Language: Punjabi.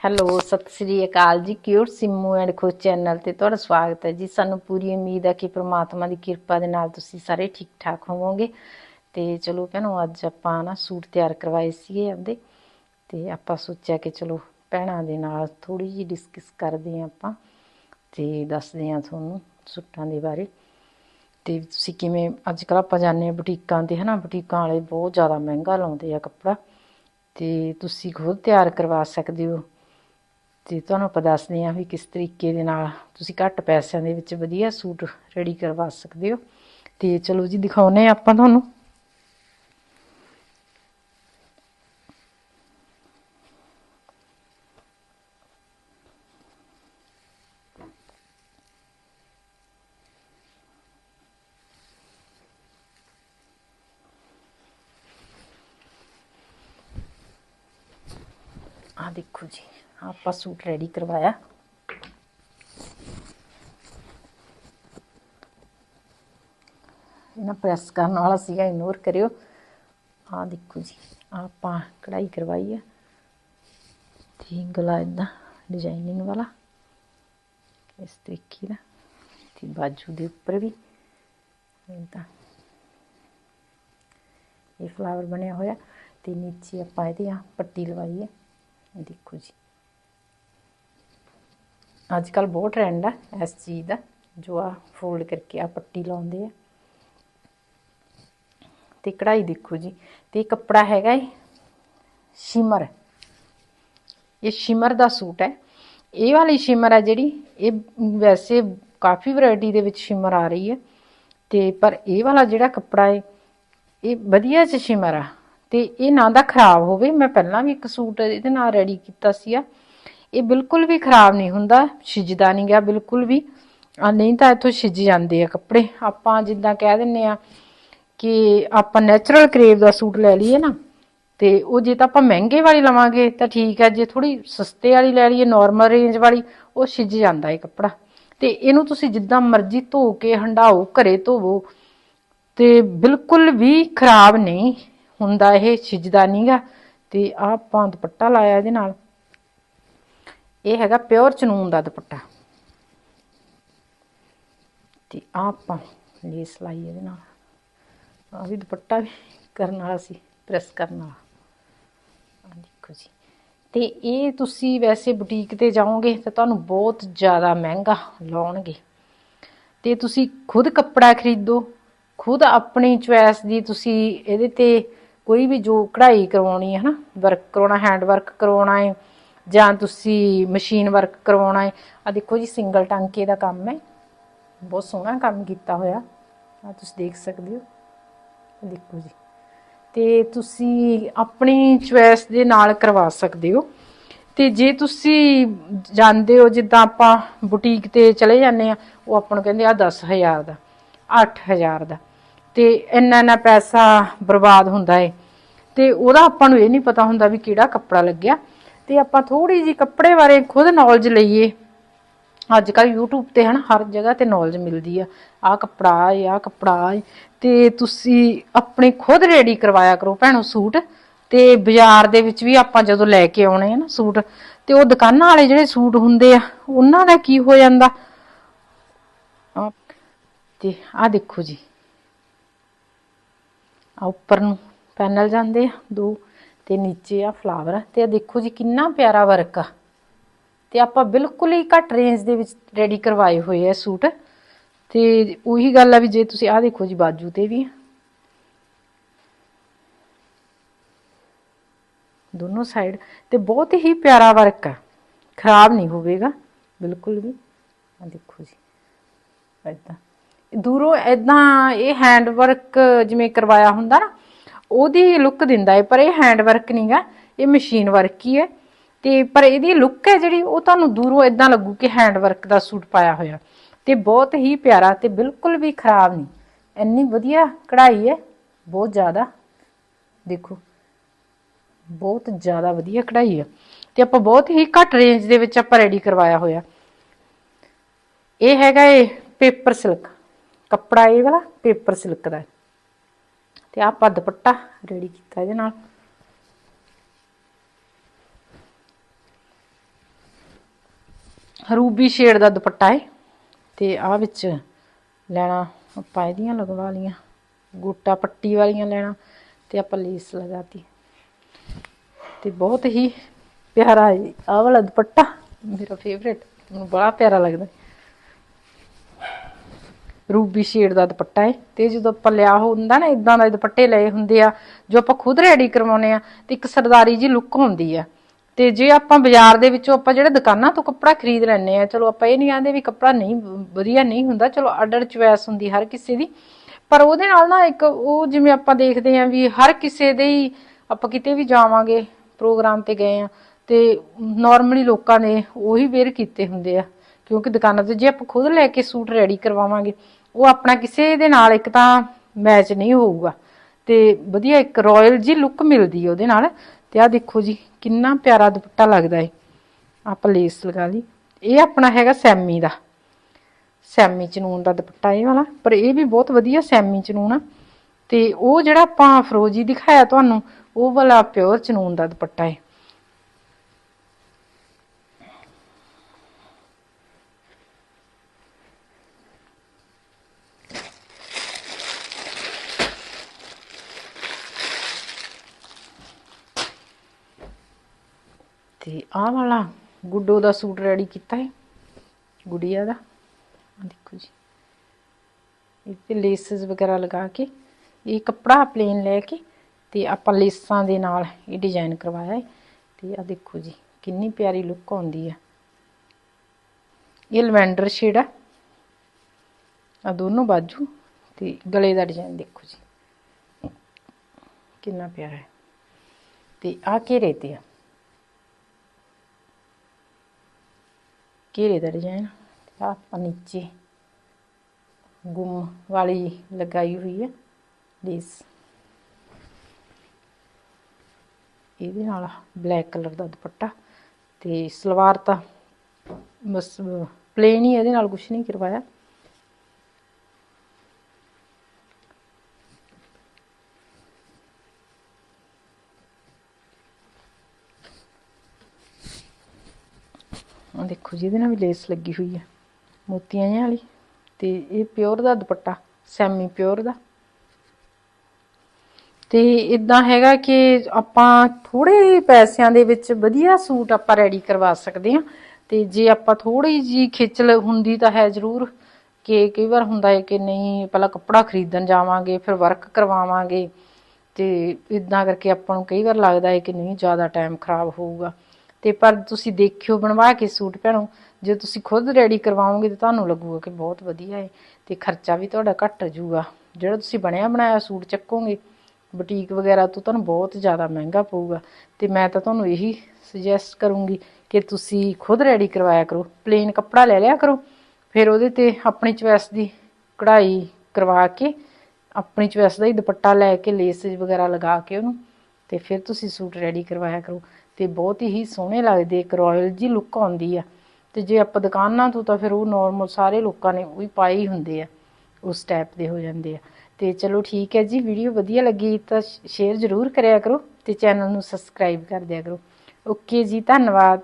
ਹੈਲੋ, ਸਤਿ ਸ੍ਰੀ ਅਕਾਲ ਜੀ। Cute Simmu and Khoj channel ਤੇ ਤੁਹਾਡਾ ਸਵਾਗਤ ਹੈ ਜੀ। ਸਾਨੂੰ ਪੂਰੀ ਉਮੀਦ ਹੈ ਕਿ ਪ੍ਰਮਾਤਮਾ ਦੀ ਕਿਰਪਾ ਦੇ ਨਾਲ ਤੁਸੀਂ ਸਾਰੇ ਠੀਕ ਠਾਕ ਹੋਵੋਗੇ। ਤੇ ਚਲੋ ਭੈਣੋ, ਅੱਜ ਆਪਾਂ ਨਾ ਸੂਟ ਤਿਆਰ ਕਰਵਾਏ ਸੀਗੇ ਆਪਦੇ। ਤੇ ਆਪਾਂ ਸੋਚਿਆ ਕਿ ਚਲੋ ਭੈਣਾਂ ਦੇ ਨਾਲ ਥੋੜੀ ਜਿਹੀ ਡਿਸਕਸ ਕਰਦੇ ਹਾਂ ਆਪਾਂ ਤੇ ਦੱਸਦੇ ਹਾਂ ਤੁਹਾਨੂੰ ਸੂਟਾਂ ਦੇ ਬਾਰੇ। ਤੇ ਤੁਸੀਂ ਕਿਵੇਂ ਅੱਜ ਕੱਲ੍ਹ ਆਪਾਂ ਜਾਂਦੇ ਹਾਂ ਬੁਟੀਕਾਂ ਤੇ, ਹਨਾ? ਬੁਟੀਕਾਂ ਵਾਲੇ ਬਹੁਤ ਜ਼ਿਆਦਾ ਮਹਿੰਗਾ ਲਾਉਂਦੇ ਆ ਕੱਪੜਾ। ਤੇ ਤੁਸੀਂ ਖੁਦ ਤਿਆਰ ਕਰਵਾ ਸਕਦੇ ਹੋ। ਤੇ ਤੁਹਾਨੂੰ ਆਪਾਂ ਦੱਸਦੇ ਹਾਂ ਵੀ ਕਿਸ ਤਰੀਕੇ ਦੇ ਨਾਲ ਤੁਸੀਂ ਘੱਟ ਪੈਸਿਆਂ ਦੇ ਵਿੱਚ ਵਧੀਆ ਸੂਟ ਰੈਡੀ ਕਰਵਾ ਸਕਦੇ ਹੋ। ਤੇ ਚਲੋ ਜੀ ਦਿਖਾਉਨੇ ਆਪਾਂ ਤੁਹਾਨੂੰ। ਆ ਦੇਖੋ ਜੀ। ਆਪਾਂ ਸੂਟ ਰੈਡੀ ਕਰਵਾਇਆ। ਇਹਨਾਂ ਪ੍ਰੈਸ ਕਰਨ ਵਾਲਾ ਸੀਗਾ ਇਗਨੋਰ ਕਰਿਓ। ਆ ਦੇਖੋ ਜੀ, ਆਪਾਂ ਕਢਾਈ ਕਰਵਾਈ ਹੈ ਤੇ ਗਲਾ ਇਦਾਂ ਡਿਜ਼ਾਈਨਿੰਗ ਵਾਲਾ। ਇਸ ਤਰੀਕੇ ਦਾ। ਤੇ ਬਾਜੂ ਦੇ ਉੱਪਰ ਵੀ ਇਦਾਂ ਇਹ ਫਲਾਵਰ ਬਣਿਆ ਹੋਇਆ। ਤੇ ਨੀਚੇ ਆਪਾਂ ਇਹਦੇ ਆ ਪੱਟੀ ਲਵਾਈ ਹੈ ਦੇਖੋ ਜੀ। ਅੱਜ ਕੱਲ ਬਹੁਤ ਟ੍ਰੈਂਡ ਆ ਇਸ ਚੀਜ਼ ਦਾ, ਜੋ ਆ ਫੋਲਡ ਕਰਕੇ ਆ ਪੱਟੀ ਲਾਉਂਦੇ ਆ। ਤੇ ਕਢਾਈ ਦੇਖੋ ਜੀ, ਤੇ ਕੱਪੜਾ ਹੈਗਾ ਏ ਸ਼ਿਮਰ। ਇਹ ਸ਼ਿਮਰ ਦਾ ਸੂਟ ਹੈ। ਇਹ ਵਾਲੀ ਸ਼ਿਮਰ ਆ ਜਿਹੜੀ, ਇਹ ਵੈਸੇ ਕਾਫੀ ਵੈਰਾਈਟੀ ਦੇ ਵਿੱਚ ਸ਼ਿਮਰ ਆ ਰਹੀ ਹੈ। ਤੇ ਪਰ ਇਹ ਵਾਲਾ ਜਿਹੜਾ ਕੱਪੜਾ ਹੈ ਇਹ ਵਧੀਆ ਚ ਸ਼ਿਮਰ ਆ। ਤੇ ਇਹ ਨਾ ਦਾ ਖਰਾਬ ਹੋਵੇ, ਮੈਂ ਪਹਿਲਾਂ ਵੀ ਇੱਕ ਸੂਟ ਇਹਦੇ ਨਾਲ ਰੈਡੀ ਕੀਤਾ ਸੀ ਆ ਇਹ ਬਿਲਕੁਲ ਵੀ ਖਰਾਬ ਨਹੀਂ ਹੁੰਦਾ ਛਿਜਦਾ ਨਹੀਂ ਗਿਆ ਬਿਲਕੁਲ ਵੀ। ਆ ਨਹੀਂ ਤਾਂ ਇੱਥੋਂ ਛਿਜ ਜਾਂਦੇ ਆ ਕੱਪੜੇ। ਆਪਾਂ ਜਿੱਦਾਂ ਕਹਿ ਦਿੰਨੇ ਆ ਕਿ ਆਪਾਂ ਨੈਚੁਰਲ ਕਰੇਵ ਦਾ ਸੂਟ ਲੈ ਲਈਏ ਨਾ, ਤੇ ਉਹ ਜੇ ਤਾਂ ਆਪਾਂ ਮਹਿੰਗੇ ਵਾਲੀ ਲਵਾਂਗੇ, ਤਾਂ ਠੀਕ ਹੈ ਜੇ ਥੋੜੀ ਸਸਤੇ ਵਾਲੀ ਲੈ ਲਈਏ ਨਾਰਮਲ ਰੇਂਜ ਵਾਲੀ, ਉਹ ਛਿਜ ਜਾਂਦਾ ਇਹ ਕੱਪੜਾ। ਤੇ ਇਹਨੂੰ ਤੁਸੀਂ ਜਿੱਦਾਂ ਮਰਜ਼ੀ ਧੋ ਕੇ ਹੰਡਾਓ ਘਰੇ ਧੋਵੋ, ਤੇ ਬਿਲਕੁਲ ਵੀ ਖਰਾਬ ਨਹੀਂ ਹੁੰਦਾ ਇਹ ਛਿਜਦਾ ਨਹੀਂਗਾ ਤੇ ਆਹ ਆਪਾਂ ਦੁਪੱਟਾ ਲਾਇਆ ਇਹਦੇ ਨਾਲ। ਇਹ ਹੈਗਾ ਪਿਓਰ ਚਨੂਨ ਦਾ ਦੁਪੱਟਾ। ਤੇ ਆਪਾਂ ਲੇਸ ਲਾਈ ਇਹਦੇ ਨਾਲ। ਆ ਵੀ ਦੁਪੱਟਾ ਵੀ ਕਰਨ ਵਾਲਾ ਸੀ, ਪ੍ਰੈਸ ਕਰਨ ਵਾਲਾ। ਆ ਦੇਖੋ ਜੀ। ਤੇ ਇਹ ਤੁਸੀਂ ਵੈਸੇ ਬੁਟੀਕ ਤੇ ਜਾਓਗੇ ਤਾਂ ਤੁਹਾਨੂੰ ਬਹੁਤ ਜ਼ਿਆਦਾ ਮਹਿੰਗਾ ਲਾਉਣਗੇ। ਤੇ ਤੁਸੀਂ ਖੁਦ ਕੱਪੜਾ ਖਰੀਦੋ, ਖੁਦ ਆਪਣੀ ਚੁਆਇਸ ਦੀ ਤੁਸੀਂ ਇਹਦੇ ਤੇ ਕੋਈ ਵੀ ਜੋ ਕਢਾਈ ਕਰਵਾਉਣੀ ਹੈ ਨਾ ਵਰਕ ਕਰਾਉਣਾ ਹੈਂਡ ਵਰਕ ਕਰਵਾਉਣਾ ਹੈ ਜਾਂ ਤੁਸੀਂ ਮਸ਼ੀਨ ਵਰਕ ਕਰਵਾਉਣਾ ਹੈ। ਆ ਦੇਖੋ ਜੀ ਸਿੰਗਲ ਟਾਂਕੇ ਦਾ ਕੰਮ ਹੈ। ਬਹੁਤ ਸੋਹਣਾ ਕੰਮ ਕੀਤਾ ਹੋਇਆ। ਆ ਤੁਸੀਂ ਦੇਖ ਸਕਦੇ ਹੋ। ਦੇਖੋ ਜੀ। ਤੇ ਤੁਸੀਂ ਆਪਣੀ ਚੁਆਇਸ ਦੇ ਨਾਲ ਕਰਵਾ ਸਕਦੇ ਹੋ। ਤੇ ਜੇ ਤੁਸੀਂ ਜਾਂਦੇ ਹੋ, ਜਿੱਦਾਂ ਆਪਾਂ ਬੁਟੀਕ ਤੇ ਚਲੇ ਜਾਂਦੇ ਆ ਉਹ ਆਪਾਂ ਨੂੰ ਕਹਿੰਦੇ ਆ 10000 ਦਾ 8000 ਦਾ। ਤੇ ਇੰਨਾ ਇੰਨਾ ਪੈਸਾ ਬਰਬਾਦ ਹੁੰਦਾ ਏ ਤੇ ਉਹਦਾ ਆਪਾਂ ਨੂੰ ਇਹ ਨਹੀਂ ਪਤਾ ਹੁੰਦਾ ਵੀ ਕਿਹੜਾ ਕੱਪੜਾ ਲੱਗਿਆ। ਤੇ ਆਪਾਂ ਥੋੜੀ ਜੀ ਕੱਪੜੇ ਬਾਰੇ ਖੁਦ ਨੌਲੇਜ ਲਈਏ। ਅੱਜ ਕੱਲ YouTube ਤੇ ਹਨ ਹਰ ਜਗ੍ਹਾ ਤੇ ਨੌਲੇਜ ਮਿਲਦੀ ਆ। ਆ ਕੱਪੜਾ ਆ ਆ ਕੱਪੜਾ, ਤੇ ਤੁਸੀਂ ਆਪਣੇ ਖੁਦ ਰੈਡੀ ਕਰਵਾਇਆ ਕਰੋ ਭੈਣੋ ਸੂਟ। ਤੇ ਬਾਜ਼ਾਰ ਦੇ ਵਿੱਚ ਵੀ ਆਪਾਂ ਜਦੋਂ ਲੈ ਕੇ ਆਉਣੇ ਆ ਨਾ ਸੂਟ, ਤੇ ਉਹ ਦੁਕਾਨਾਂ ਵਾਲੇ ਜਿਹੜੇ ਸੂਟ ਹੁੰਦੇ ਆ, ਉਹਨਾਂ ਦਾ ਕੀ ਹੋ ਜਾਂਦਾ? ਆਹ, ਤੇ ਆ ਦੇਖੋ ਜੀ। ਆ ਉੱਪਰ ਨੂੰ ਪੈਨਲ ਜਾਂਦੇ ਆ, ਦੋ ਤੇ ਨੀਚੇ ਆ ਫਲਾਵਰ ਤੇ ਆ ਦੇਖੋ ਜੀ, ਕਿੰਨਾ ਪਿਆਰਾ ਵਰਕ ਆ। ਤੇ ਆਪਾਂ ਬਿਲਕੁਲ ਹੀ ਘੱਟ ਰੇਂਜ ਦੇ ਵਿੱਚ ਰੈਡੀ ਕਰਵਾਏ ਹੋਏ ਆ ਸੂਟ। ਤੇ ਉਹੀ ਗੱਲ ਆ ਵੀ ਜੇ ਤੁਸੀਂ ਆ ਦੇਖੋ ਜੀ, ਬਾਜੂ ਤੇ ਵੀ ਦੋਨੋਂ ਸਾਈਡ ਤੇ ਬਹੁਤ ਹੀ ਪਿਆਰਾ ਵਰਕ ਆ। ਖਰਾਬ ਨਹੀਂ ਹੋਵੇਗਾ, ਬਿਲਕੁਲ ਵੀ। ਆ ਦੇਖੋ ਜੀ, ਏਦਾਂ। ਦੂਰੋਂ ਏਦਾਂ ਇਹ ਹੈਂਡ ਵਰਕ ਜਿਵੇਂ ਕਰਵਾਇਆ ਹੁੰਦਾ ਨਾ ਉਹਦੀ ਲੁੱਕ ਦਿੰਦਾ ਹੈ ਪਰ ਇਹ ਹੈਂਡ ਵਰਕ ਨਹੀਂਗਾ ਇਹ ਮਸ਼ੀਨ ਵਰਕ ਹੀ ਹੈ ਤੇ ਪਰ ਇਹਦੀ ਲੁੱਕ ਹੈ ਜਿਹੜੀ, ਉਹ ਤੁਹਾਨੂੰ ਦੂਰੋਂ ਇਦਾਂ ਲੱਗੂ ਕਿ ਹੈਂਡ ਵਰਕ ਦਾ ਸੂਟ ਪਾਇਆ ਹੋਇਆ। ਤੇ ਬਹੁਤ ਹੀ ਪਿਆਰਾ ਤੇ ਬਿਲਕੁਲ ਵੀ ਖਰਾਬ ਨਹੀਂ ਇੰਨੀ ਵਧੀਆ ਕਢਾਈ ਹੈ ਬਹੁਤ ਜ਼ਿਆਦਾ। ਦੇਖੋ, ਬਹੁਤ ਜ਼ਿਆਦਾ ਵਧੀਆ ਕਢਾਈ ਹੈ ਤੇ ਆਪਾਂ ਬਹੁਤ ਹੀ ਘੱਟ ਰੇਂਜ ਦੇ ਵਿੱਚ ਆਪਾਂ ਰੈਡੀ ਕਰਵਾਇਆ ਹੋਇਆ। ਇਹ ਹੈਗਾ ਇਹ ਪੇਪਰ ਸਿਲਕ ਕੱਪੜਾ ਇਹ ਵਾਲਾ ਪੇਪਰ ਸਿਲਕ ਦਾ ਹੈ। ਤੇ ਆਪਾਂ ਦੁਪੱਟਾ ਰੈਡੀ ਕੀਤਾ ਇਹਦੇ ਨਾਲ ਰੂਬੀ ਸ਼ੇਡ ਦਾ ਦੁਪੱਟਾ ਹੈ ਤੇ ਆ ਵਿੱਚ ਲੈਣਾ ਆਪਾਂ ਇਹਦੀਆਂ ਲਗਵਾ ਲੀਆਂ ਗੋਟਾ ਪੱਟੀ ਵਾਲੀਆਂ ਲੈਣਾ, ਤੇ ਆਪਾਂ ਲੇਸ ਲਗਾਤੀ ਤੇ ਬਹੁਤ ਹੀ ਪਿਆਰਾ ਹੈ ਆਹ ਵਾਲਾ ਦੁਪੱਟਾ, ਮੇਰਾ ਫੇਵਰੇਟ ਮੈਨੂੰ ਬੜਾ ਪਿਆਰਾ ਲੱਗਦਾ ਰੂਬੀ ਸ਼ੇਡ ਦਾ ਦੁਪੱਟਾ ਹੈ। ਤੇ ਜਦੋਂ ਆਪਾਂ ਲਿਆ ਹੁੰਦਾ ਨਾ ਇਦਾਂ ਦਾ ਦੁਪੱਟੇ ਲਏ ਹੁੰਦੇ ਆ, ਜੋ ਆਪਾਂ ਖੁਦ ਰੈਡੀ ਕਰਵਾਉਨੇ ਆ, ਤੇ ਇੱਕ ਸਰਦਾਰੀ ਜੀ ਲੁੱਕ ਹੁੰਦੀ ਆ। ਤੇ ਜੇ ਆਪਾਂ ਬਾਜ਼ਾਰ ਦੇ ਵਿੱਚੋਂ ਆਪਾਂ ਜਿਹੜਾ ਦੁਕਾਨਾਂ ਤੋਂ ਕੱਪੜਾ ਖਰੀਦ ਲੈਣੇ ਆ, ਚਲੋ ਆਪਾਂ ਇਹ ਨਹੀਂ ਆਂਦੇ ਵੀ ਕੱਪੜਾ ਨਹੀਂ, ਵਧੀਆ ਨਹੀਂ ਹੁੰਦਾ, ਚਲੋ ਅਡਰ ਚੁਆਇਸ ਹੁੰਦੀ ਹਰ ਕਿਸੇ ਦੀ। ਪਰ ਉਹਦੇ ਨਾਲ ਨਾ ਇੱਕ ਉਹ ਜਿਵੇਂ ਆਪਾਂ ਦੇਖਦੇ ਆ ਵੀ ਹਰ ਕਿਸੇ ਦੇ ਹੀ ਆਪਾਂ ਕਿਤੇ ਵੀ ਜਾਵਾਂਗੇ, ਪ੍ਰੋਗਰਾਮ ਤੇ ਗਏ ਆ, ਤੇ ਨਾਰਮਲੀ ਲੋਕਾਂ ਨੇ ਉਹੀ ਵੇਅਰ ਕੀਤੇ ਹੁੰਦੇ ਆ। ਕਿਉਂਕਿ ਦੁਕਾਨਾਂ ਤੇ ਜੇ ਆਪਾਂ ਖੁਦ ਲੈ ਕੇ ਸੂਟ ਰੈਡੀ ਕਰਵਾਵਾਂਗੇ ਉਹ ਆਪਣਾ ਕਿਸੇ ਦੇ ਨਾਲ ਇੱਕ ਤਾਂ ਮੈਚ ਨਹੀਂ ਹੋਊਗਾ। ਤੇ ਵਧੀਆ ਇੱਕ ਰਾਇਲ ਜੀ ਲੁੱਕ ਮਿਲਦੀ ਹੈ ਉਹਦੇ ਨਾਲ। ਤੇ ਆ ਦੇਖੋ ਜੀ, ਕਿੰਨਾ ਪਿਆਰਾ ਦੁਪੱਟਾ ਲੱਗਦਾ ਹੈ ਆਪਾਂ ਲੇਸ ਲਗਾ ਲਈ। ਇਹ ਆਪਣਾ ਹੈਗਾ ਸੈਮੀ ਦਾ। ਸੈਮੀ ਚਨੂਨ ਦਾ ਦੁਪੱਟਾ ਇਹ ਵਾਲਾ। ਪਰ ਇਹ ਵੀ ਬਹੁਤ ਵਧੀਆ ਸੈਮੀ ਚਨੂਨ ਆ। ਤੇ ਉਹ ਜਿਹੜਾ ਆਪਾਂ ਫਰੋਜੀ ਦਿਖਾਇਆ ਤੁਹਾਨੂੰ, ਉਹ ਵਾਲਾ ਪਿਓਰ ਚਨੂਨ ਦਾ ਦੁਪੱਟਾ ਹੈ ਤੇ ਆਹ ਵਾਲਾ ਗੁੱਡੋ ਦਾ ਸੂਟ ਰੈਡੀ ਕੀਤਾ ਹੈ ਗੁੜੀਆ ਦਾ। ਆਹ ਦੇਖੋ ਜੀ। ਇਹ ਤੇ ਲੇਸਸ ਵਗੈਰਾ ਲਗਾ ਕੇ, ਇਹ ਕੱਪੜਾ ਪਲੇਨ ਲੈ ਕੇ ਤੇ ਆਪਾਂ ਲੇਸਾਂ ਦੇ ਨਾਲ ਇਹ ਡਿਜ਼ਾਈਨ ਕਰਵਾਇਆ ਹੈ। ਤੇ ਆ ਦੇਖੋ ਜੀ, ਕਿੰਨੀ ਪਿਆਰੀ ਲੁੱਕ ਆਉਂਦੀ ਹੈ ਇਹ ਲਵੈਂਡਰ ਸ਼ੇਡ ਆ। ਆ ਦੋਨੋਂ ਬਾਜੂ ਤੇ ਗਲੇ ਦਾ ਡਿਜ਼ਾਈਨ ਦੇਖੋ ਜੀ। ਕਿੰਨਾ ਪਿਆਰਾ ਹੈ। ਤੇ ਆ ਘੇਰੇ ਤੇ ਆ। ਘੇਰੇ ਦਾ ਡਿਜ਼ਾਈਨ ਆ ਆਪਾਂ ਨੀਚੇ ਗੁੰਮ ਵਾਲੀ ਲਗਾਈ ਹੋਈ ਹੈ ਲੇਸ। ਇਹਦੇ ਨਾਲ ਬਲੈਕ ਕਲਰ ਦਾ ਦੁਪੱਟਾ ਤੇ ਸਲਵਾਰ ਤਾਂ ਬਸ ਪਲੇਨ ਹੀ ਇਹਦੇ ਨਾਲ ਕੁਝ ਨਹੀਂ ਕਰਵਾਇਆ। ਆ ਦੇਖੋ ਜੀ, ਇਹਦੇ ਨਾਲ ਵੀ ਲੇਸ ਲੱਗੀ ਹੋਈ ਹੈ ਮੋਤੀਆਂ ਜਿਹਾ ਵਾਲੀ। ਤੇ ਇਹ ਪਿਓਰ ਦਾ ਦੁਪੱਟਾ ਸੈਮੀ ਪਿਓਰ ਦਾ। ਤੇ ਇਦਾਂ ਹੈਗਾ ਕਿ ਆਪਾਂ ਥੋੜੇ ਪੈਸਿਆਂ ਦੇ ਵਿੱਚ ਵਧੀਆ ਸੂਟ ਆਪਾਂ ਰੈਡੀ ਕਰਵਾ ਸਕਦੇ ਹਾਂ। ਤੇ ਜੇ ਆਪਾਂ ਥੋੜੀ ਜੀ ਖੇਚਲ ਹੁੰਦੀ ਤਾਂ ਹੈ ਜ਼ਰੂਰ ਕਿ ਕਈ ਵਾਰ ਹੁੰਦਾ ਹੈ ਕਿ ਨਹੀਂ, ਪਹਿਲਾਂ ਕੱਪੜਾ ਖਰੀਦਣ ਜਾਵਾਂਗੇ, ਫਿਰ ਵਰਕ ਕਰਵਾਵਾਂਗੇ। ਤੇ ਇਦਾਂ ਕਰਕੇ ਆਪਾਂ ਨੂੰ ਕਈ ਵਾਰ ਲੱਗਦਾ ਹੈ ਕਿ ਨਹੀਂ, ਜ਼ਿਆਦਾ ਟਾਈਮ ਖਰਾਬ ਹੋਊਗਾ। ਤੇ ਪਰ ਤੁਸੀਂ ਦੇਖਿਓ, ਬਣਵਾ ਕੇ ਸੂਟ ਭੈਣੋ ਜੇ ਤੁਸੀਂ ਖੁਦ ਰੈਡੀ ਕਰਵਾਓਗੇ ਤਾਂ ਤੁਹਾਨੂੰ ਲੱਗੂਗਾ ਕਿ ਬਹੁਤ ਵਧੀਆ ਹੈ ਤੇ ਖਰਚਾ ਵੀ ਤੁਹਾਡਾ ਘੱਟ ਜਾਊਗਾ। ਜਿਹੜਾ ਤੁਸੀਂ ਬਣਿਆ ਬਣਾਇਆ ਸੂਟ ਚੱਕੋਗੇ, ਬੁਟੀਕ ਵਗੈਰਾ ਤੋਂ ਤੁਹਾਨੂੰ ਬਹੁਤ ਜ਼ਿਆਦਾ ਮਹਿੰਗਾ ਪਊਗਾ। ਤੇ ਮੈਂ ਤਾਂ ਤੁਹਾਨੂੰ ਇਹੀ ਸੁਜੈਸਟ ਕਰੂੰਗੀ ਕਿ ਤੁਸੀਂ ਖੁਦ ਰੈਡੀ ਕਰਵਾਇਆ ਕਰੋ। ਪਲੇਨ ਕੱਪੜਾ ਲੈ ਲਿਆ ਕਰੋ, ਫਿਰ ਉਹਦੇ ਤੇ ਆਪਣੀ ਚੁਆਇਸ ਦੀ ਕਢਾਈ ਕਰਵਾ ਕੇ, ਆਪਣੀ ਚੁਆਇਸ ਦਾ ਹੀ ਦੁਪੱਟਾ ਲੈ ਕੇ ਲੇਸ ਵਗੈਰਾ ਲਗਾ ਕੇ ਉਹਨੂੰ, ਤੇ ਫਿਰ ਤੁਸੀਂ ਸੂਟ ਰੈਡੀ ਕਰਵਾਇਆ ਕਰੋ। ਤੇ ਬਹੁਤ ਹੀ ਸੋਹਣੇ ਲੱਗਦੇ, ਇੱਕ ਰਾਇਲ ਜੀ ਲੁੱਕ ਆਉਂਦੀ ਆ। ਤੇ ਜੇ ਆਪਾਂ ਦੁਕਾਨਾਂ ਤੋਂ ਤਾਂ ਫਿਰ ਉਹ ਨਾਰਮਲ ਸਾਰੇ ਲੋਕਾਂ ਨੇ ਉਹੀ ਪਾਏ ਹੀ ਹੁੰਦੇ ਆ, ਉਸ ਟਾਈਪ ਦੇ ਹੋ ਜਾਂਦੇ ਆ। ਤੇ ਚਲੋ ਠੀਕ ਹੈ ਜੀ ਵੀਡੀਓ ਵਧੀਆ ਲੱਗੀ ਤਾਂ ਸ਼ੇਅਰ ਜ਼ਰੂਰ ਕਰਿਆ ਕਰੋ ਤੇ ਚੈਨਲ ਨੂੰ ਸਬਸਕ੍ਰਾਈਬ ਕਰ ਦਿਆ ਕਰੋ। ਓਕੇ ਜੀ, ਧੰਨਵਾਦ।